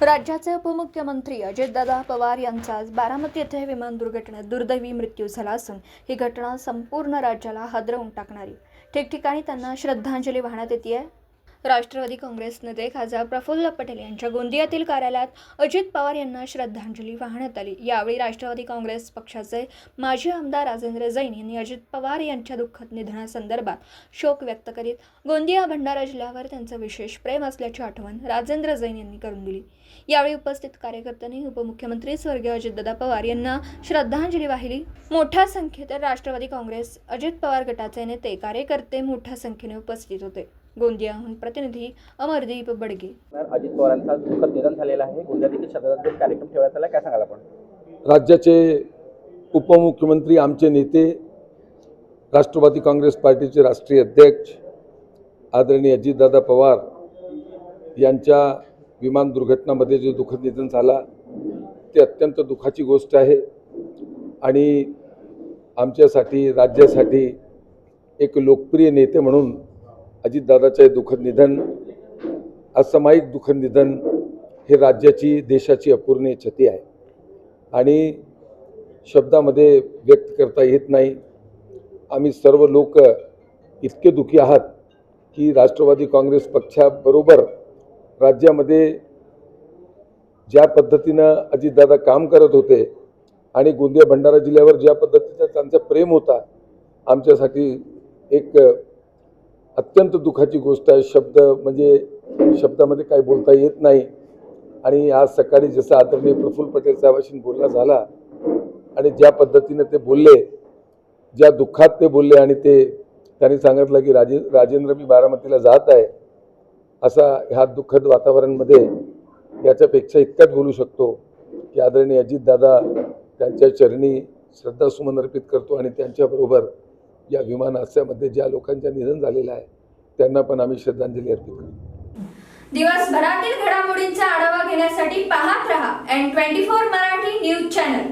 राज्याचे उपमुख्यमंत्री अजितदादा पवार यांचा आज बारामती येथे विमान दुर्घटनेत दुर्दैवी मृत्यू झाला असून ही घटना संपूर्ण राज्याला हादरवून टाकणारी. ठिकठिकाणी त्यांना श्रद्धांजली वाहण्यात येते आहे राष्ट्रवादी काँग्रेस नेते खासदार प्रफुल्ल पटेल यांच्या गोंदियातील कार्यालयात अजित पवार यांना श्रद्धांजली वाहण्यात आली. यावेळी राष्ट्रवादी काँग्रेस पक्षाचे माजी आमदार राजेंद्र जैन यांनी अजित पवार यांच्या दुःखद निधनासंदर्भात शोक व्यक्त करीत गोंदिया भंडारा जिल्ह्यावर त्यांचं विशेष प्रेम असल्याची आठवण राजेंद्र जैन यांनी करून दिली. यावेळी उपस्थित कार्यकर्त्यांनी उपमुख्यमंत्री स्वर्गीय अजितदादा पवार यांना श्रद्धांजली वाहिली. मोठ्या संख्येत राष्ट्रवादी काँग्रेस अजित पवार गटाचे नेते कार्यकर्ते मोठ्या संख्येने उपस्थित होते. गोंदियाहून प्रतिनिधी अमरदीप बडगे. अजित पवारांचा दुःखद निधन झालेलं आहे. गोंदिया देखील श्रद्धांजली कार्यक्रम ठेवण्यात आला काय सांगाल आपण? राज्याचे उपमुख्यमंत्री आमचे नेते राष्ट्रवादी काँग्रेस पार्टीचे राष्ट्रीय अध्यक्ष आदरणीय अजितदादा पवार यांच्या विमान दुर्घटनामध्ये जे दुःखद निधन झाला ते अत्यंत दुःखाची गोष्ट आहे. आणि आमच्यासाठी राज्यासाठी एक लोकप्रिय नेते म्हणून अजितदादाचे दुःखद निधन असामायिक दुःखद निधन हे राज्याची देशाची अपूर्णीय क्षती आहे. आणि शब्दामध्ये व्यक्त करता येत नाही. आम्ही सर्व लोक इतके दुःखी आहात की राष्ट्रवादी काँग्रेस पक्षाबरोबर राज्यामध्ये ज्या पद्धतीनं अजितदादा काम करत होते आणि गोंदिया भंडारा जिल्ह्यावर ज्या पद्धतीचं त्यांचं प्रेम होता आमच्यासाठी एक अत्यंत दुःखाची गोष्ट आहे. शब्द म्हणजे शब्दामध्ये काही बोलता येत नाही. आणि आज सकाळी जसं आदरणीय प्रफुल्ल पटेल साहेबाशी बोलणं झाला आणि ज्या पद्धतीने ते बोलले ज्या दुःखात ते बोलले आणि ते त्यांनी सांगितलं की राजे राजेंद्र मी बारामतीला जात आहे असा ह्या दुःखद वातावरणमध्ये याच्यापेक्षा इतकंच बोलू शकतो की आदरणीय अजितदादा त्यांच्या चरणी श्रद्धासुमन अर्पित करतो आणि त्यांच्याबरोबर या विमान हादस्यामध्ये ज्या लोकांचं निधन झालेलं आहे त्यांना पण आम्ही श्रद्धांजली अर्पित करू. दिवसभरातील घडामोडींचा आढावा घेण्यासाठी पाहत रहा N twenty four Marathi news channel